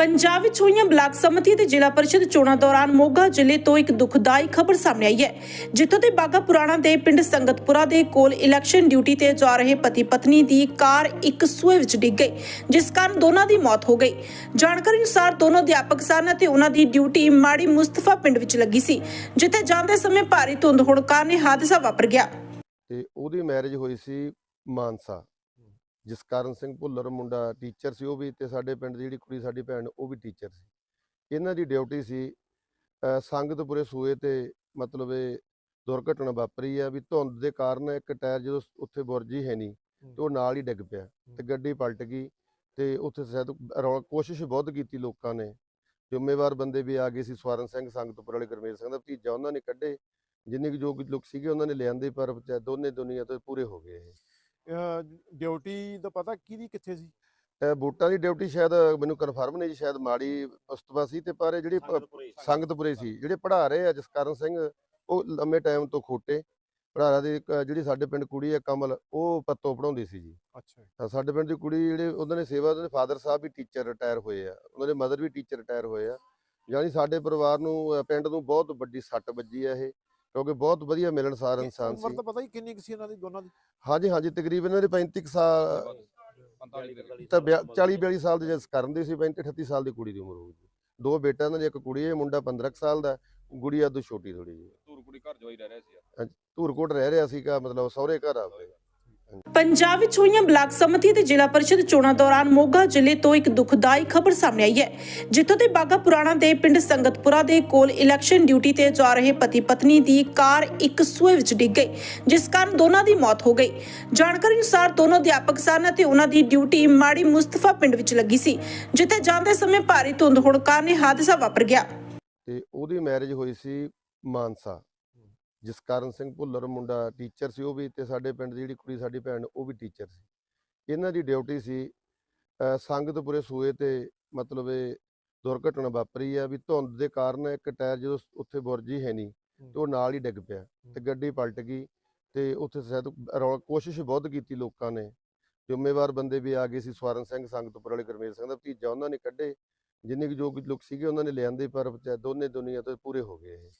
ਪੰਜਾਬ ਵਿੱਚ ਹੋਈਆਂ ਬਲਾਕ ਸਮਿਤੀ ਤੇ ਜ਼ਿਲ੍ਹਾ ਪਰਿਸ਼ਦ ਚੋਣਾਂ ਦੌਰਾਨ ਮੋਗਾ ਜ਼ਿਲ੍ਹੇ ਤੋਂ ਇੱਕ ਦੁਖਦਾਈ ਖਬਰ ਸਾਹਮਣੇ ਆਈ ਹੈ, ਜਿੱਥੋਂ ਦੇ ਬਾਗਾ ਪੁਰਾਣਾ ਦੇ ਪਿੰਡ ਸੰਗਤਪੁਰਾ ਦੇ ਕੋਲ ਇਲੈਕਸ਼ਨ ਡਿਊਟੀ ਤੇ ਜਾ ਰਹੇ ਪਤੀ ਪਤਨੀ ਦੀ ਕਾਰ ਇੱਕ ਸੂਏ ਵਿੱਚ ਡਿੱਗ ਗਈ, ਜਿਸ ਕਾਰਨ ਦੋਨਾਂ ਦੀ ਮੌਤ ਹੋ ਗਈ। ਜਾਣਕਾਰੀ ਅਨੁਸਾਰ ਦੋਨੋਂ ਅਧਿਆਪਕ ਸਨ ਅਤੇ ਉਹਨਾਂ ਦੀ ਡਿਊਟੀ ਮਾੜੀ ਮੁਸਤਫਾ ਪਿੰਡ ਵਿੱਚ ਲੱਗੀ ਸੀ, ਜਿੱਥੇ ਜਾਂਦੇ ਸਮੇਂ ਭਾਰੀ ਧੁੰਦ ਹੋਣ ਕਾਰਨ ਇਹ ਹਾਦਸਾ ਵਾਪਰ ਗਿਆ। ਤੇ ਉਹਦੀ ਮੈਰਿਜ ਹੋਈ ਸੀ ਮਾਨਸਾ। ਜਸਕਰਨ ਸਿੰਘ ਭੁੱਲਰ ਮੁੰਡਾ ਟੀਚਰ ਸੀ, ਉਹ ਵੀ ਤੇ ਸਾਡੇ ਪਿੰਡ ਦੀ ਜਿਹੜੀ ਕੁੜੀ ਸਾਡੀ ਭੈਣ, ਉਹ ਵੀ ਟੀਚਰ ਸੀ। ਇਹਨਾਂ ਦੀ ਡਿਊਟੀ ਸੀ, ਅਹ ਸੰਗਤਪੁਰੇ ਸੂਏ ਤੇ ਮਤਲਬ ਇਹ ਦੁਰਘਟਨਾ ਵਾਪਰੀ ਆ ਵੀ ਧੁੰਦ ਦੇ ਕਾਰਨ ਇੱਕ ਟਾਇਰ ਜਦੋਂ ਉੱਥੇ ਬੁਰਜੀ ਹੈ ਨਹੀਂ, ਤੇ ਉਹ ਨਾਲ ਹੀ ਡਿੱਗ ਪਿਆ ਤੇ ਗੱਡੀ ਪਲਟ ਗਈ ਤੇ ਉੱਥੇ ਸ਼ਾਇਦ ਰੌਲਾ, ਕੋਸ਼ਿਸ਼ ਬਹੁਤ ਕੀਤੀ ਲੋਕਾਂ ਨੇ। ਜ਼ਿੰਮੇਵਾਰ ਬੰਦੇ ਵੀ ਆ ਗਏ ਸੀ, ਸਵਰਨ ਸਿੰਘ, ਸੰਗਤਪੁਰ ਵਾਲੇ ਗੁਰਮੇਲ ਸਿੰਘ ਦਾ ਭਤੀਜਾ, ਉਹਨਾਂ ਨੇ ਕੱਢੇ। ਜਿੰਨੇ ਕੁ ਜੋ ਕੁ ਲੋਕ ਸੀਗੇ, ਉਹਨਾਂ ਨੇ ਲਿਆਂਦੇ, ਪਰ ਦੋਨੇ ਦੁਨੀਆ ਤੋਂ ਪੂਰੇ ਹੋ ਗਏ ਇਹ। ਡਿਊਟੀ ਦਾ ਪਤਾ ਕਿਹਦੀ ਕਿੱਥੇ ਸੀ? ਵੋਟਾਂ ਦੀ ਡਿਊਟੀ ਸ਼ਾਇਦ ਮੈਨੂੰ ਕਨਫਰਮ ਨਹੀਂ ਜੀ ਸ਼ਾਇਦ ਮਾੜੀ ਉਸਤਵਾ ਸੀ ਤੇ ਪਰ ਜਿਹੜੀ ਸੰਗਤਪੁਰੇ ਸੀ। ਜਿਹੜੇ ਪੜ੍ਹਾ ਰਹੇ ਆ ਜਸਕਰਨ ਸਿੰਘ ਉਹ ਲੰਮੇ ਟਾਈਮ ਤੋਂ ਖੋਟੇ ਪੜ੍ਹਾ ਦੀ ਜਿਹੜੀ ਸਾਡੇ ਪਿੰਡ ਕੁੜੀ ਹੈ ਕਮਲ ਉਹ ਪੱਤੋ ਪੜਾਉਂਦੀ ਸੀ ਜੀ। ਅੱਛਾ। ਸਾਡੇ ਪਿੰਡ ਦੀ ਕੁੜੀ ਜਿਹੜੇ ਉਹਨਾਂ ਨੇ ਸੇਵਾ ਉਹਨਾਂ ਦੇ ਫਾਦਰ ਸਾਹਿਬ ਵੀ ਟੀਚਰ ਰਿਟਾਇਰ ਹੋਏ ਆ ਉਹਨਾਂ ਦੇ ਮਦਰ ਵੀ ਟੀਚਰ ਰਿਟਾਇਰ ਹੋਏ ਆ। ਯਾਨੀ ਸਾਡੇ ਪਰਿਵਾਰ ਨੂੰ ਪਿੰਡ ਨੂੰ ਬਹੁਤ ਵੱਡੀ ਸੱਟ ਵੱਜੀ ਆ ਇਹ। ਕਿਉਂਕਿ ਬਹੁਤ ਵਧੀਆ ਮਿਲਣਸਾਰ ਇਨਸਾਨ ਉਮਰ ਸੀ। ਤਾਂ ਪਤਾ ਹੀ ਕਿੰਨੀ ਕੁ ਸੀ ਇਹਨਾਂ ਦੀ ਦੋਨਾਂ ਦੀ? ਹਾਂਜੀ ਹਾਂਜੀ ਤਕਰੀਬਨ ਇਹਨਾਂ ਦੇ 35 ਕੁ ਸਾਲ ਤਾਂ 40 42 ਸਾਲ ਦੇ ਜਸ ਕਰਨ ਦੀ ਸੀ 35 38 ਸਾਲ ਦੀ ਕੁੜੀ ਦੀ ਉਮਰ ਹੋਊਗੀ। ਦੋ ਬੇਟਾ ਇਹਨਾਂ ਦੀ ਇੱਕ ਕੁੜੀ ਹੈ ਮੁੰਡਾ 15 ਕੁ ਸਾਲ ਦਾ ਗੁੜੀਆ ਤੋਂ ਛੋਟੀ ਥੋੜੀ ਜੀ ਧੂਰ ਕੁੜੀ ਘਰ ਜਵਾਈ ਰਹਿ ਰਿਹਾ ਸੀ। ਧੂਰਕੋਟ ਰਹਿ ਰਿਹਾ ਸੀਗਾ ਮਤਲਬ ਸਹੁਰੇ ਘਰ ਆਪਦੇ। ਪੰਜਾਬ ਵਿੱਚ ਹੋਈਆਂ ਬਲਾਕ ਸਮਿਤੀ ਤੇ ਜ਼ਿਲ੍ਹਾ ਪਰਿਸ਼ਦ ਚੋਣਾਂ ਦੌਰਾਨ ਮੋਗਾ ਜ਼ਿਲ੍ਹੇ ਤੋਂ ਇੱਕ ਦੁਖਦਾਈ ਖਬਰ ਸਾਹਮਣੇ ਆਈ ਹੈ, ਜਿੱਥੋਂ ਦੇ ਬਾਗਾ ਪੁਰਾਣਾ ਦੇ ਪਿੰਡ ਸੰਗਤਪੁਰਾ ਦੇ ਕੋਲ ਇਲੈਕਸ਼ਨ ਡਿਊਟੀ ਤੇ ਜਾ ਰਹੇ ਪਤੀ ਪਤਨੀ ਦੀ ਕਾਰ ਇੱਕ ਸੂਏ ਵਿੱਚ ਡਿੱਗ ਗਈ, ਜਿਸ ਕਾਰਨ ਦੋਨਾਂ ਦੀ ਮੌਤ ਹੋ ਗਈ। ਜਾਣਕਾਰੀ ਅਨੁਸਾਰ ਦੋਨੋਂ ਅਧਿਆਪਕ ਸਨ ਅਤੇ ਉਹਨਾਂ ਦੀ ਡਿਊਟੀ ਮਾੜੀ ਮੁਸਤਫਾ ਪਿੰਡ ਵਿੱਚ ਲੱਗੀ ਸੀ, ਜਿੱਥੇ ਜਾਂਦੇ ਸਮੇਂ ਭਾਰੀ ਧੁੰਦ ਹੋਣ ਕਾਰਨ ਇਹ ਹਾਦਸਾ ਵਾਪਰ ਗਿਆ। ਤੇ ਉਹਦੀ ਮੈਰਿਜ ਹੋਈ ਸੀ ਮਾਨਸਾ। ਜਸਕਰਨ ਸਿੰਘ ਭੁੱਲਰ ਮੁੰਡਾ ਟੀਚਰ ਸੀ ਉਹ ਵੀ ਤੇ ਸਾਡੇ ਪਿੰਡ ਦੀ ਜਿਹੜੀ ਕੁੜੀ ਸਾਡੀ ਭੈਣ ਉਹ ਵੀ ਟੀਚਰ ਸੀ। ਇਹਨਾਂ ਦੀ ਡਿਊਟੀ ਸੀ ਸੰਗਤਪੁਰੇ ਸੂਏ ਤੇ ਮਤਲਬ ਇਹ ਦੁਰਘਟਨਾ ਵਾਪਰੀ ਆ ਵੀ ਧੁੰਦ ਦੇ ਕਾਰਨ ਇੱਕ ਟਾਇਰ ਜਦੋਂ ਉੱਥੇ ਬੁਰਜੀ ਹੈ ਨਹੀਂ ਤੇ ਉਹ ਨਾਲ ਹੀ ਡਿੱਗ ਪਿਆ ਤੇ ਗੱਡੀ ਪਲਟ ਗਈ ਤੇ ਉੱਥੇ ਸ਼ਾਇਦ ਕੋਸ਼ਿਸ਼ ਬਹੁਤ ਕੀਤੀ ਲੋਕਾਂ ਨੇ। ਜ਼ਿੰਮੇਵਾਰ ਬੰਦੇ ਵੀ ਆ ਗਏ ਸੀ ਸਵਰਨ ਸਿੰਘ ਸੰਗਤਪੁਰ ਵਾਲੇ ਗੁਰਮੇਲ ਸਿੰਘ ਦਾ ਭਤੀਜਾ ਉਹਨਾਂ ਨੇ ਕੱਢੇ। ਜਿੰਨੇ ਕੁ ਜੋ ਲੋਕ ਸੀਗੇ ਉਹਨਾਂ ਨੇ ਲਿਆਂਦੇ ਪਰ ਦੋਨੇ ਦੁਨੀਆ ਤੋਂ ਪੂਰੇ ਹੋ ਗਏ ਇਹ।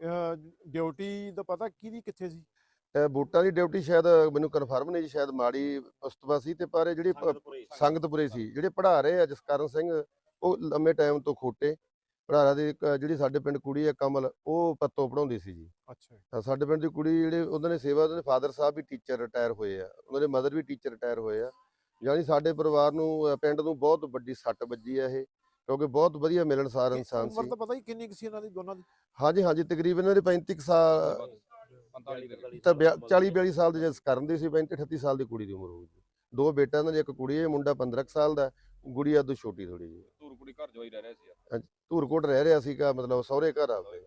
ਡਿਊਟੀ ਦਾ ਪਤਾ ਕਿਹਦੀ ਕਿੱਥੇ ਸੀ? ਵੋਟਾਂ ਦੀ ਡਿਊਟੀ ਸ਼ਾਇਦ ਮੈਨੂੰ ਕਨਫਰਮ ਨਹੀਂ ਜੀ ਸ਼ਾਇਦ ਮਾੜੀ ਉਸਤਵਾ ਸੀ ਤੇ ਪਰ ਇਹ ਜਿਹੜੀ ਸੰਗਤਪੁਰੇ ਸੀ। ਜਿਹੜੇ ਪੜ੍ਹਾ ਰਹੇ ਆ ਜਸਕਰਨ ਸਿੰਘ ਉਹ ਲੰਮੇ ਟਾਈਮ ਤੋਂ ਖੋਟੇ। ਪੜ੍ਹਾ ਦੀ ਜਿਹੜੀ ਸਾਡੇ ਪਿੰਡ ਕੁੜੀ ਹੈ ਕਮਲ ਉਹ ਪੱਤੋ ਪੜਾਉਂਦੀ ਸੀ ਜੀ। ਅੱਛਾ ਤਾਂ ਸਾਡੇ ਪਿੰਡ ਦੀ ਕੁੜੀ ਜਿਹੜੇ ਉਹਨਾਂ ਨੇ ਸੇਵਾ ਉਹਨਾਂ ਦੇ ਫਾਦਰ ਸਾਹਿਬ ਵੀ ਟੀਚਰ ਰਿਟਾਇਰ ਹੋਏ ਆ। ਉਹਨਾਂ ਦੇ ਮਦਰ ਵੀ ਟੀਚਰ ਰਿਟਾਇਰ ਹੋਏ ਆ। ਯਾਨੀ ਸਾਡੇ ਪਰਿਵਾਰ ਨੂੰ ਪਿੰਡ ਨੂੰ ਬਹੁਤ ਵੱਡੀ ਸੱਟ ਵੱਜੀ ਆ ਇਹ। ਕਿਉਂਕਿ ਬਹੁਤ ਵਧੀਆ ਮਿਲਣਸਾਰ ਇਨਸਾਨ ਉਮਰ ਸੀ। ਤਾਂ ਪਤਾ ਹੀ ਕਿੰਨੀ ਕੁ ਸੀ ਇਹਨਾਂ ਦੀ ਦੋਨਾਂ ਦੀ? ਹਾਂਜੀ ਹਾਂਜੀ ਤਕਰੀਬਨ ਇਹਨਾਂ ਦੇ 35 ਕੁ ਸਾਲ ਤਾਂ 40 42 ਸਾਲ ਦੇ ਜਸ ਕਰਨ ਦੀ ਸੀ 35 38 ਸਾਲ ਦੀ ਕੁੜੀ ਦੀ ਉਮਰ ਹੋਊਗੀ। ਦੋ ਬੇਟਾ ਇਹਨਾਂ ਦੀ ਇੱਕ ਕੁੜੀ ਹੈ ਮੁੰਡਾ 15 ਕੁ ਸਾਲ ਦਾ ਗੁੜੀਆ ਤੋਂ ਛੋਟੀ ਥੋੜੀ ਜੀ ਧੂਰ ਕੁੜੀ ਘਰ ਜਵਾਈ ਰਹਿ ਰਿਹਾ ਸੀ। ਧੂਰਕੋਟ ਰਹਿ ਰਿਹਾ ਸੀਗਾ ਮਤਲਬ ਸਹੁਰੇ ਘਰ ਆਪਦੇ।